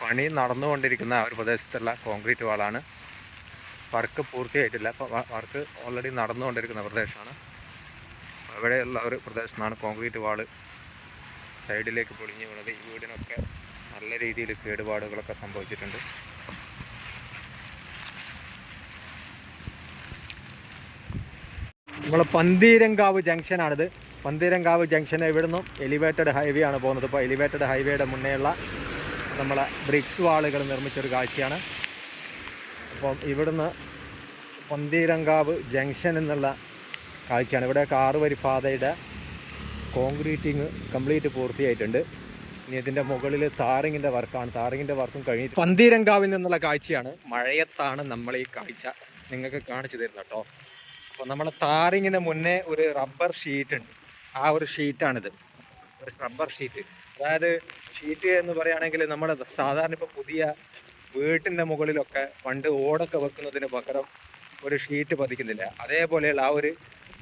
പണി നടന്നുകൊണ്ടിരിക്കുന്ന ഒരു പ്രദേശത്തുള്ള കോൺക്രീറ്റ് വാളാണ്. വർക്ക് പൂർത്തിയായിട്ടില്ല. അപ്പോൾ വർക്ക് ഓൾറെഡി നടന്നുകൊണ്ടിരിക്കുന്ന പ്രദേശമാണ്. അവിടെയുള്ള ഒരു പ്രദേശത്താണ് കോൺക്രീറ്റ് വാൾ സൈഡിലേക്ക് പൊളിഞ്ഞു വീണത്. ഈ വീടിനൊക്കെ നല്ല രീതിയിൽ കേടുപാടുകളൊക്കെ സംഭവിച്ചിട്ടുണ്ട്. നമ്മൾ പന്തീരങ്കാവ് ജംഗ്ഷനാണിത്. പന്തീരങ്കാവ് ജംഗ്ഷൻ ഇവിടുന്ന് എലിവേറ്റഡ് ഹൈവേ ആണ് പോകുന്നത്. ഇപ്പോൾ എലിവേറ്റഡ് ഹൈവേയുടെ മുന്നേയുള്ള നമ്മളെ ബ്രിക്സ് വാളുകൾ നിർമ്മിച്ചൊരു കാഴ്ചയാണ്. അപ്പം ഇവിടുന്ന് പന്തീരങ്കാവ് ജംഗ്ഷൻ എന്നുള്ള കാഴ്ചയാണ്. ഇവിടെ കാറ് വരി പാതയുടെ കോൺക്രീറ്റിങ് കംപ്ലീറ്റ് പൂർത്തിയായിട്ടുണ്ട്. ഇനി ഇതിന്റെ മുകളിൽ താറിങ്ങിന്റെ വർക്കാണ്. താറിങ്ങിന്റെ വർക്കും കഴിഞ്ഞിട്ട് പന്തീരങ്കാവിൽ നിന്നുള്ള കാഴ്ചയാണ്. മഴയത്താണ് നമ്മൾ ഈ കാഴ്ച നിങ്ങൾക്ക് കാണിച്ചു തരുന്നത് കേട്ടോ. അപ്പോൾ നമ്മൾ താറിങ്ങിന് മുന്നേ ഒരു റബ്ബർ ഷീറ്റ് ഉണ്ട്. ആ ഒരു ഷീറ്റാണിത് ഒരു റബ്ബർ ഷീറ്റ് അതായത് ഷീറ്റ് എന്ന് പറയുകയാണെങ്കിൽ നമ്മുടെ സാധാരണ ഇപ്പോൾ പുതിയ വീട്ടിന്റെ മുകളിലൊക്കെ പണ്ട് ഓടൊക്കെ വെക്കുന്നതിന് പകരം ഒരു ഷീറ്റ് പതിക്കുന്നില്ല. അതേപോലെയുള്ള ആ ഒരു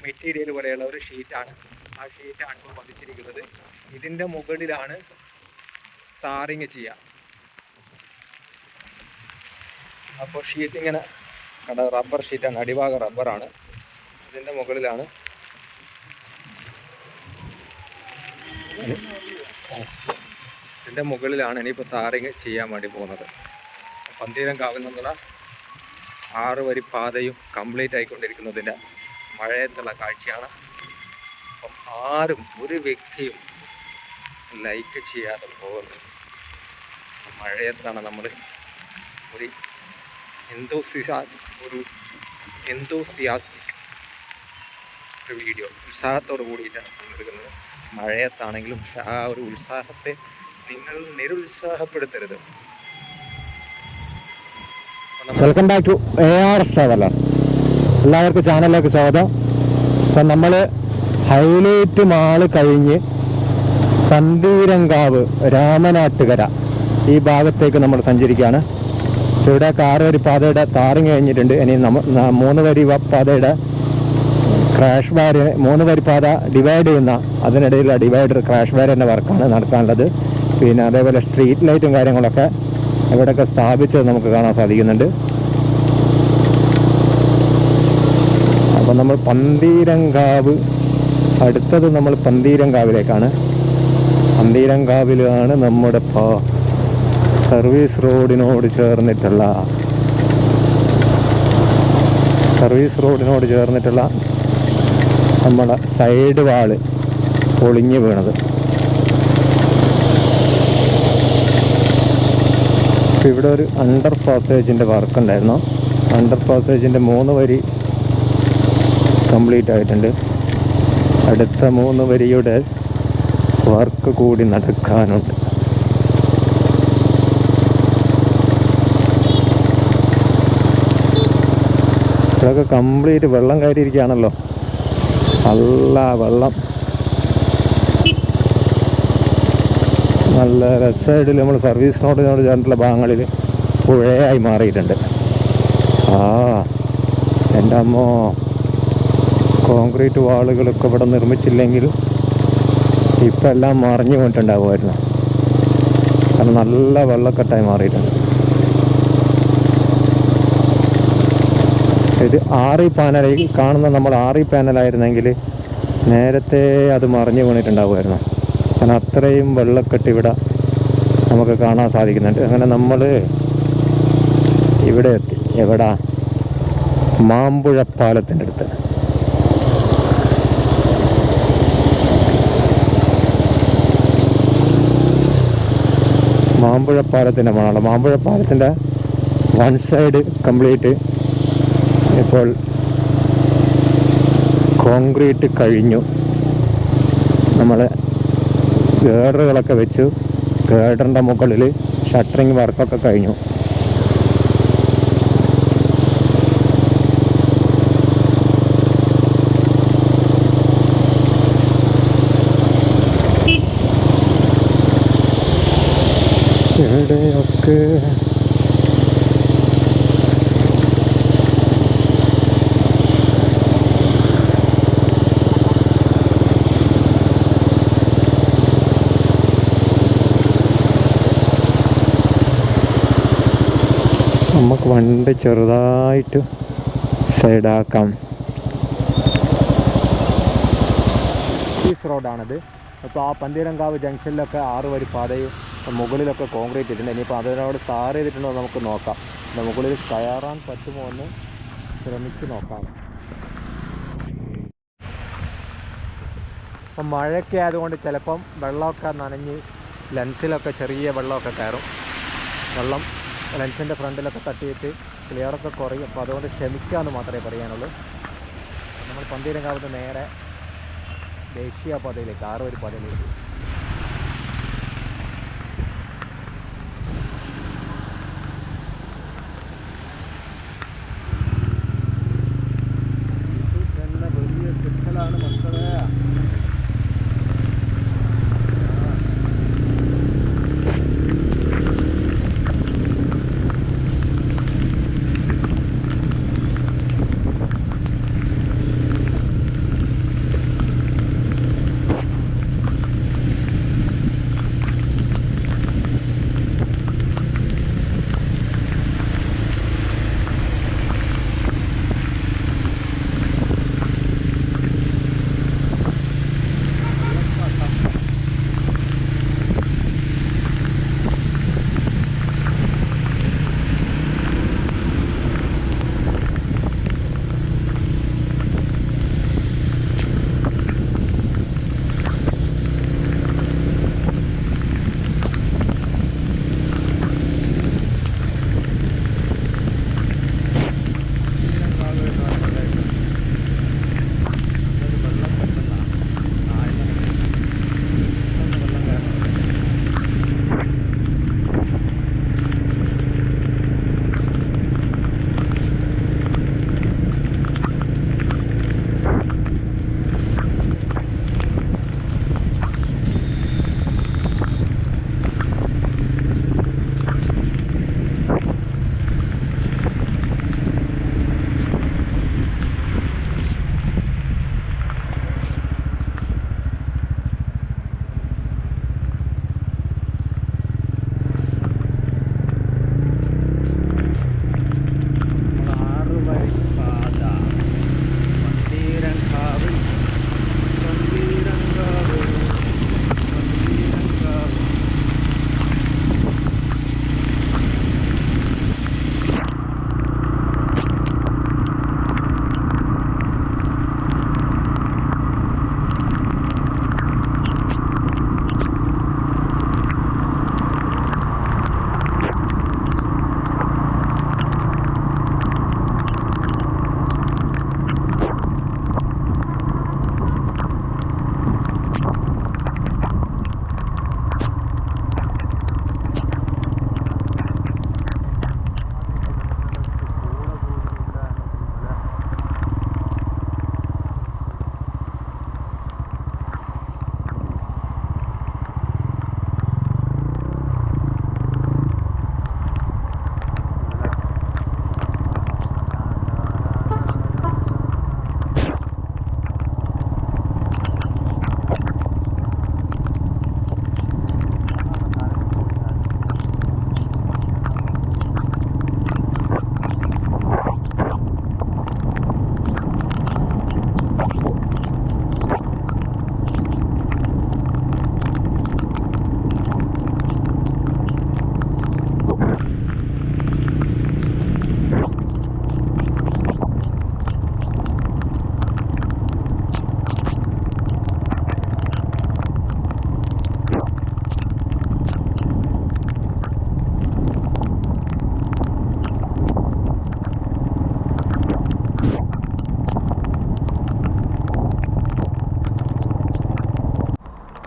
മെറ്റീരിയൽ പോലെയുള്ള ഒരു ഷീറ്റാണ് ആ ഷീറ്റാണ് ഇപ്പോൾ പതിച്ചിരിക്കുന്നത്. ഇതിന്റെ മുകളിലാണ് താറിങ് ചെയ്യുക. അപ്പോൾ ഷീറ്റ് ഇങ്ങനെ കണ്ട റബ്ബർ ഷീറ്റാണ് അടിഭാഗം റബ്ബറാണ് ഇതിന്റെ മുകളിലാണ്. ഇതിന്റെ മുകളിലാണ് ഇനിയിപ്പോൾ താറിങ് ചെയ്യാൻ വേണ്ടി പോകുന്നത്. പന്തീരം കാവിൽ നിന്നുള്ള ആറ് വരി പാതയും കംപ്ലീറ്റ് ആയിക്കൊണ്ടിരിക്കുന്നതിന്റെ മഴയത്തുള്ള കാഴ്ചയാണ്. അപ്പം ആരും ഒരു വ്യക്തിയും ലൈക്ക് ചെയ്യാതെ പോകുന്നത്. മഴയത്താണ് നമ്മൾ ഒരു എന്തോസിയാസ് ഒരു എന്തോസിയാസ്റ്റിക് ഒരു വീഡിയോ ഉത്സാഹത്തോട് കൂടിയിട്ടാണ് നമ്മൾ എടുക്കുന്നത്. മഴയത്താണെങ്കിലും ആ ഒരു ഉത്സാഹത്തെ നിങ്ങൾ നിരുത്സാഹപ്പെടുത്തരുത്. Welcome back to A R traveller എല്ലാവർക്കും ചാനലിലേക്ക് സ്വാഗതം. അപ്പം നമ്മൾ ഹൈലൈറ്റ് മാൾ കഴിഞ്ഞ് കന്തൂരങ്കാവ് രാമനാട്ടുകര ഈ ഭാഗത്തേക്ക് നമ്മൾ സഞ്ചരിക്കുകയാണ്. ഇവിടെ ആറ് വരി പാതയുടെ താറിങ് കഴിഞ്ഞിട്ടുണ്ട്. ഇനി നമ്മ മൂന്ന് വരി പാതയുടെ ക്രാഷ് ബാർ മൂന്ന് പരിപാത ഡിവൈഡ് ചെയ്യുന്ന അതിനിടയിലുള്ള ഡിവൈഡർ ക്രാഷ് ബാരിന്റെ വർക്കാണ് നടത്താനുള്ളത്. പിന്നെ അതേപോലെ സ്ട്രീറ്റ് ലൈറ്റും കാര്യങ്ങളൊക്കെ ഇവിടെയൊക്കെ സ്ഥാപിച്ചത് നമുക്ക് കാണാൻ സാധിക്കുന്നുണ്ട്. അപ്പം നമ്മൾ പന്തീരങ്കാവ് അടുത്തത് നമ്മൾ പന്തീരങ്കാവിലേക്കാണ്. പന്തീരങ്കാവിലാണ് നമ്മുടെ സർവീസ് റോഡിനോട് ചേർന്നിട്ടുള്ള സർവീസ് റോഡിനോട് ചേർന്നിട്ടുള്ള നമ്മുടെ സൈഡ് വാൾ പൊളിഞ്ഞു വീണത്. ഇവിടെ ഒരു അണ്ടർ പാസേജിന്റെ വർക്ക് ഉണ്ടായിരുന്നു. അണ്ടർ പാസേജിന്റെ മൂന്ന് വരി കംപ്ലീറ്റ് ആയിട്ടുണ്ട്. അടുത്ത മൂന്ന് വരിയുടെ വർക്ക് കൂടി നടക്കാനുണ്ട്. ഇതൊക്കെ കംപ്ലീറ്റ് വെള്ളം കയറിയിരിക്കുകയാണല്ലോ. നല്ല വെള്ളം. നല്ല ലെഫ്റ്റ് സൈഡിൽ നമ്മൾ സർവീസ് റോഡിനോട് ചേർന്നിട്ടുള്ള ഭാഗങ്ങളിൽ പുഴയായി മാറിയിട്ടുണ്ട്. ആ എന്റെ അമ്മോ കോൺക്രീറ്റ് വാളുകളൊക്കെ ഇവിടെ നിർമ്മിച്ചില്ലെങ്കിൽ ഇപ്പം എല്ലാം മറിഞ്ഞു പോയിട്ടുണ്ടാവുമായിരുന്നു കാരണം നല്ല വെള്ളക്കെട്ടായി മാറിയിട്ടുണ്ട്. ഇത് ആറി പാനൽ കാണുന്ന നമ്മൾ ആറി പാനലായിരുന്നെങ്കിൽ നേരത്തെ അത് മറിഞ്ഞു വീണിട്ടുണ്ടാവുമായിരുന്നു. കാരണം അത്രയും വെള്ളക്കെട്ട് ഇവിടെ നമുക്ക് കാണാൻ സാധിക്കുന്നുണ്ട്. അങ്ങനെ നമ്മൾ ഇവിടെ എത്തി. എവിടെ? മാമ്പുഴ പാലത്തിന്റെ അടുത്ത്. മാമ്പുഴ മണാണ്. മാമ്പുഴ പാലത്തിന്റെ വൺ സൈഡ് കംപ്ലീറ്റ് ഇപ്പോൾ കോൺക്രീറ്റ് കഴിഞ്ഞു. നമ്മൾ ഗേഡറുകളൊക്കെ വെച്ചു. ഗേഡറിന്റെ മുകളിൽ ഷട്ടറിങ് വർക്കൊക്കെ കഴിഞ്ഞു. ഇവിടെയൊക്കെ നമുക്ക് വണ്ടി ചെറുതായിട്ട് സൈഡാക്കാം. പീസ് റോഡാണിത് അപ്പോൾ ആ പന്തീരങ്കാവ് ജംഗ്ഷനിലൊക്കെ ആറ് വരി പാതയും മുകളിലൊക്കെ കോൺക്രീറ്റ് ഇട്ടിട്ടുണ്ട്. ഇനിയിപ്പോൾ അതിനോട് ടാർ ചെയ്തിട്ടുണ്ടോ നമുക്ക് നോക്കാം. മുകളിൽ കയറാൻ പറ്റുമോ എന്ന് ശ്രമിച്ച് നോക്കാം. അപ്പം മഴയൊക്കെ ആയതുകൊണ്ട് ചിലപ്പം വെള്ളമൊക്കെ നനഞ്ഞ് ലെൻസിലൊക്കെ ചെറിയ വെള്ളമൊക്കെ കയറും. വെള്ളം ലെൻസിന്റെ ഫ്രണ്ടിലൊക്കെ തട്ടിയിട്ട് ക്ലിയറൊക്കെ കുറയും. അപ്പോൾ അതുകൊണ്ട് ക്ഷമിക്കാമെന്ന് മാത്രമേ പറയാനുള്ളൂ. നമ്മൾ പന്തീരങ്കാവത്ത് നേരെ ദേശീയ പാതയിലേക്ക് ആറ് വരി പാതയിലേക്ക്.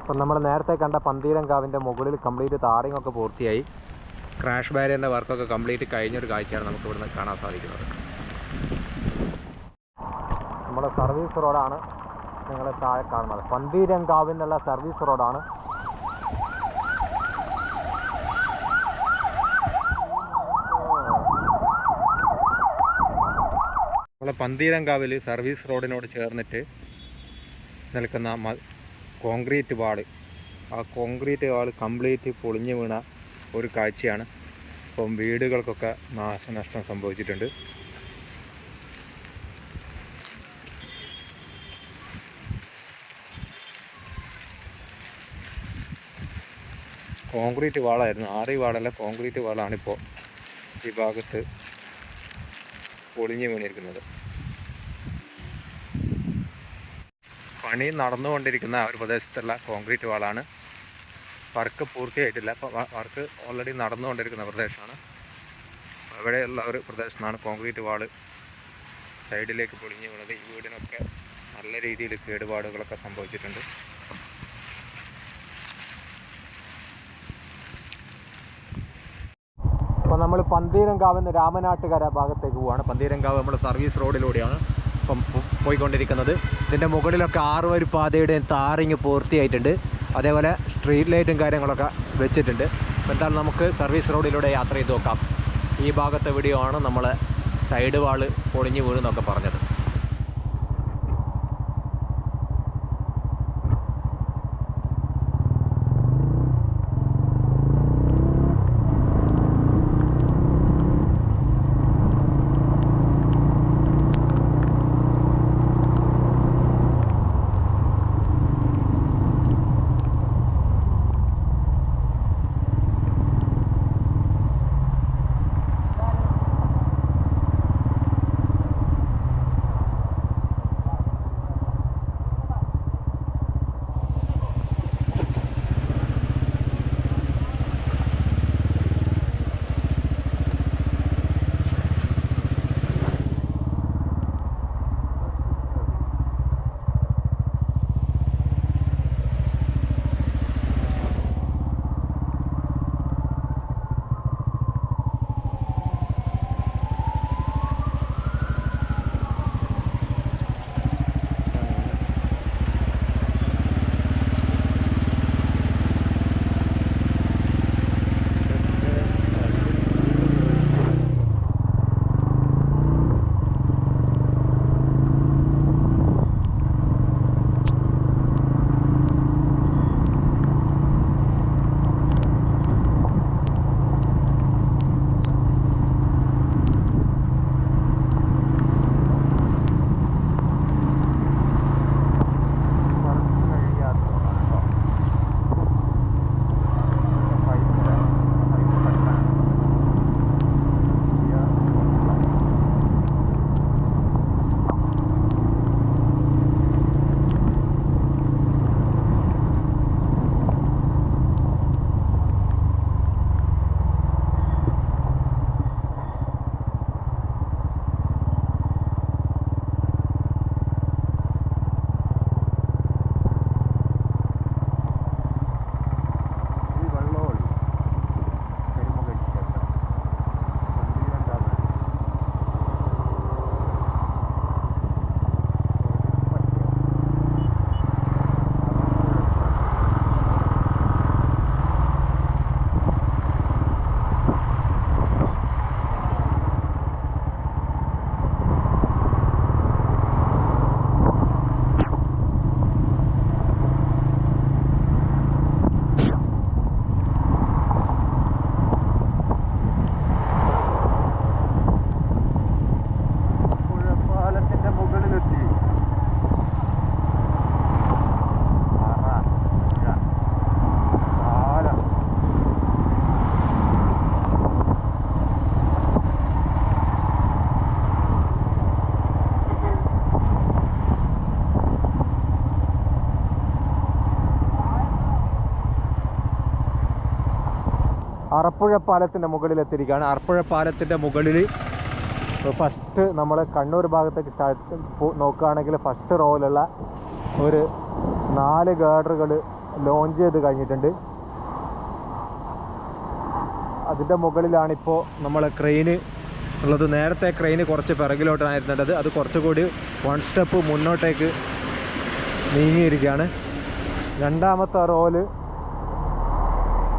അപ്പം നമ്മൾ നേരത്തെ കണ്ട പന്തീരങ്കാവിന്റെ മുകളിൽ കംപ്ലീറ്റ് താറിങ് ഒക്കെ പൂർത്തിയായി. ക്രാഷ് ബാരിയറിന്റെ വർക്കൊക്കെ കംപ്ലീറ്റ് കഴിഞ്ഞൊരു കാഴ്ചയാണ് നമുക്ക് ഇവിടുന്ന് കാണാൻ സാധിക്കുന്നത്. നമ്മുടെ സർവീസ് റോഡാണ് നിങ്ങൾ താഴെ കാണുന്നത്. പന്തീരങ്കാവ് എന്നുള്ള സർവീസ് റോഡാണ്. നമ്മളെ പന്തീരങ്കാവിൽ സർവീസ് റോഡിനോട് ചേർന്നിട്ട് നിൽക്കുന്ന കോൺക്രീറ്റ് വാൾ. ആ കോൺക്രീറ്റ് വാൾ കംപ്ലീറ്റ് പൊളിഞ്ഞു വീണ ഒരു കാഴ്ചയാണ്. ഇപ്പം വീടുകൾക്കൊക്കെ നാശനഷ്ടം സംഭവിച്ചിട്ടുണ്ട്. കോൺക്രീറ്റ് വാളായിരുന്നു. ആറി വാളല്ല കോൺക്രീറ്റ് വാളാണിപ്പോൾ ഈ ഭാഗത്ത് പൊളിഞ്ഞു വീണിരിക്കുന്നത്. പണി നടന്നുകൊണ്ടിരിക്കുന്ന ഒരു പ്രദേശത്തുള്ള കോൺക്രീറ്റ് വാളാണ്. വർക്ക് പൂർത്തിയായിട്ടില്ല. അപ്പോൾ വർക്ക് ഓൾറെഡി നടന്നുകൊണ്ടിരിക്കുന്ന പ്രദേശമാണ്. അവിടെയുള്ള ഒരു പ്രദേശത്താണ് കോൺക്രീറ്റ് വാൾ സൈഡിലേക്ക് പൊളിഞ്ഞു വീണത്. ഈ വീടിനൊക്കെ നല്ല രീതിയിൽ കേടുപാടുകളൊക്കെ സംഭവിച്ചിട്ടുണ്ട്. അപ്പോൾ നമ്മൾ പന്തീരങ്കാവ് എന്ന് രാമനാട്ടുകര ഭാഗത്തേക്ക് പോവുകയാണ് പന്തീരങ്കാവ് നമ്മൾ സർവീസ് റോഡിലൂടെയാണ്. ഇപ്പം പോയിക്കൊണ്ടിരിക്കുന്നത്. ഇതിന്റെ മുകളിലൊക്കെ ആറ് വരി താറിങ് പൂർത്തിയായിട്ടുണ്ട്. അതേപോലെ സ്ട്രീറ്റ് ലൈറ്റും കാര്യങ്ങളൊക്കെ വെച്ചിട്ടുണ്ട്. എന്തായാലും നമുക്ക് സർവീസ് റോഡിലൂടെ യാത്ര ചെയ്ത് നോക്കാം. ഈ ഭാഗത്തെ വീഡിയോ ആണ് നമ്മൾ സൈഡ് വാൾ പൊളിഞ്ഞു വീഴുന്നൊക്കെ പറഞ്ഞത്. അറപ്പുഴ പാലത്തിന്റെ മുകളിൽ എത്തിയിരിക്കുകയാണ്. അറപ്പുഴ പാലത്തിന്റെ മുകളിൽ ഫസ്റ്റ് നമ്മൾ കണ്ണൂർ ഭാഗത്തേക്ക് സ്റ്റാർട്ട് നോക്കുകയാണെങ്കിൽ ഫസ്റ്റ് റോയിലുള്ള ഒരു നാല് ഗാർഡറുകൾ ലോഞ്ച് ചെയ്ത് കഴിഞ്ഞിട്ടുണ്ട്. അതിന്റെ മുകളിലാണിപ്പോൾ നമ്മൾ ക്രെയിന് ഉള്ളത്. നേരത്തെ ക്രെയിന് കുറച്ച് പിറകിലോട്ടായിരുന്നുള്ളത് അത് കുറച്ചുകൂടി വൺ സ്റ്റെപ്പ് മുന്നോട്ടേക്ക് നീങ്ങിയിരിക്കുകയാണ്. രണ്ടാമത്തെ റോൽ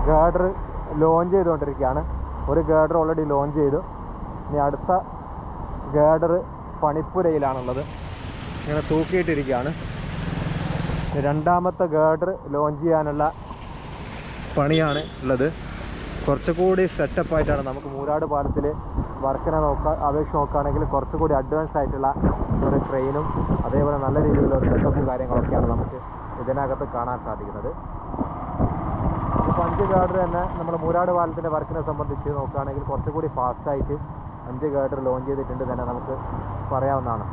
ഗാർഡർ ലോഞ്ച് ചെയ്തുകൊണ്ടിരിക്കുകയാണ്. ഒരു ഗേഡർ ഓൾറെഡി ലോഞ്ച് ചെയ്തു. ഇനി അടുത്ത ഗേഡർ പണിപ്പുരയിലാണുള്ളത്. ഇങ്ങനെ തൂക്കിയിട്ടിരിക്കുകയാണ്. രണ്ടാമത്തെ ഗേഡർ ലോഞ്ച് ചെയ്യാനുള്ള പണിയാണ് ഉള്ളത്. കുറച്ചുകൂടി സെറ്റപ്പ് ആയിട്ടാണ് നമുക്ക് മൂരാട് പാലത്തിൽ വർക്കിനെ നോക്കുക അപേക്ഷ നോക്കുകയാണെങ്കിൽ കുറച്ചുകൂടി അഡ്വാൻസ് ആയിട്ടുള്ള ഒരു ട്രെയിനും അതേപോലെ നല്ല രീതിയിലുള്ള ഒരു സെറ്റപ്പും കാര്യങ്ങളൊക്കെയാണ് നമുക്ക് ഇതിനകത്ത് കാണാൻ സാധിക്കുന്നത്. അഞ്ച് ഗാർഡർ തന്നെ നമ്മുടെ മൂരാട് പാലത്തിന്റെ വർക്കിനെ സംബന്ധിച്ച് നോക്കുകയാണെങ്കിൽ കുറച്ചുകൂടി ഫാസ്റ്റായിട്ട് അഞ്ച് ഗാർഡർ ലോഞ്ച് ചെയ്തിട്ടുണ്ട് തന്നെ നമുക്ക് പറയാവുന്നതാണ്.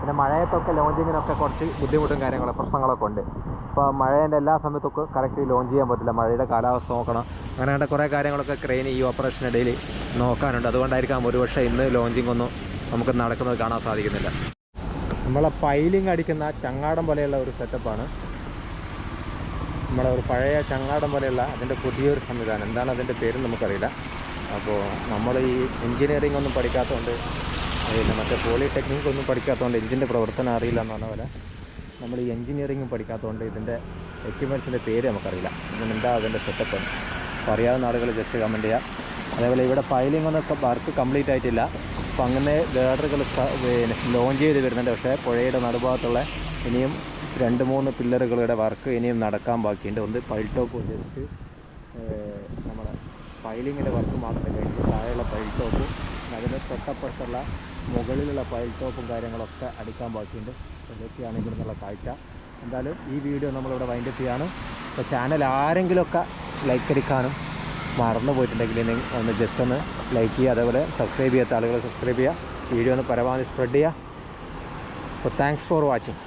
പിന്നെ മഴയത്തൊക്കെ ലോഞ്ചിങ്ങിനൊക്കെ കുറച്ച് ബുദ്ധിമുട്ടും കാര്യങ്ങളും പ്രശ്നങ്ങളൊക്കെ ഉണ്ട്. അപ്പോൾ മഴേന്റെ എല്ലാ സമയത്തൊക്കെ കറക്റ്റ് ലോഞ്ച് ചെയ്യാൻ പറ്റില്ല. മഴയുടെ കാലാവസ്ഥ നോക്കണം. അങ്ങനെയുള്ള കുറേ കാര്യങ്ങളൊക്കെ ക്രെയിൻ ഈ ഓപ്പറേഷനിടയിൽ നോക്കാനുണ്ട്. അതുകൊണ്ടായിരിക്കാം ഒരുപക്ഷെ ഇന്ന് ലോഞ്ചിങ് ഒന്നും നമുക്ക് നടക്കുന്നത് കാണാൻ സാധിക്കുന്നില്ല. നമ്മളെ പൈലിംഗ് അടിക്കുന്ന ചങ്ങാടം പോലെയുള്ള ഒരു സെറ്റപ്പാണ് നമ്മളെ ഒരു പഴയ ചങ്ങാടം പോലെയുള്ള അതിന്റെ പുതിയൊരു സംവിധാനം. എന്താണ് അതിന്റെ പേര് നമുക്കറിയില്ല. അപ്പോൾ നമ്മൾ ഈ എൻജിനീയറിംഗ് ഒന്നും പഠിക്കാത്തതുകൊണ്ട് പിന്നെ മറ്റേ പോളിടെക്നിക് ഒന്നും പഠിക്കാത്തതുകൊണ്ട് എഞ്ചിന്റെ പ്രവർത്തനം അറിയില്ല എന്ന് പറഞ്ഞ പോലെ നമ്മൾ ഈ എൻജിനീയറിംഗും പഠിക്കാത്തതുകൊണ്ട് ഇതിന്റെ എക്യുപ്മെൻസിന്റെ പേര് നമുക്കറിയില്ല. എന്താ അതിന്റെ സെറ്റപ്പ് അപ്പോൾ അറിയാവുന്ന ആളുകൾ ജസ്റ്റ് കമന്റ് ചെയ്യുക അതേപോലെ ഇവിടെ ഫയലിംഗ് ഒന്നും വർക്ക് കംപ്ലീറ്റ് ആയിട്ടില്ല. അപ്പോൾ അങ്ങനെ ഗേഡറുകൾ പിന്നെ ലോഞ്ച് ചെയ്ത് വരുന്നുണ്ട്. പക്ഷേ പുഴയുടെ നടുഭാഗത്തുള്ള ഇനിയും രണ്ട് മൂന്ന് പില്ലറുകളുടെ വർക്ക് ഇനിയും നടക്കാൻ ബാക്കിയുണ്ട്. ഒന്ന് പൈൽ ടോപ്പ് ജസ്റ്റ് നമ്മുടെ പൈലിങ്ങിന്റെ വർക്ക് മാത്രമേ കഴിഞ്ഞു. താഴെയുള്ള പൈൽ ടോപ്പും അതിന് തൊട്ടപ്പുറത്തുള്ള മുകളിലുള്ള പൈൽ ടോപ്പും കാര്യങ്ങളൊക്കെ അടിക്കാൻ ബാക്കിയുണ്ട്. ഇതൊക്കെയാണ് ഇവിടെ നിന്നുള്ള കാഴ്ച. എന്തായാലും ഈ വീഡിയോ നമ്മളിവിടെ വൈൻഡപ്പ് ചെയ്യാണ്. അപ്പോൾ ചാനൽ ആരെങ്കിലുമൊക്കെ ലൈക്ക് അടിക്കാനും മറന്നു പോയിട്ടുണ്ടെങ്കിൽ ഒന്ന് ജസ്റ്റ് ഒന്ന് ലൈക്ക് ചെയ്യുക. അതേപോലെ സബ്സ്ക്രൈബ് ചെയ്യാത്ത ആളുകൾ സബ്സ്ക്രൈബ് ചെയ്യുക. വീഡിയോ ഒന്ന് പരമാവധി സ്പ്രെഡ് ചെയ്യുക. അപ്പോൾ താങ്ക്സ് ഫോർ വാച്ചിങ്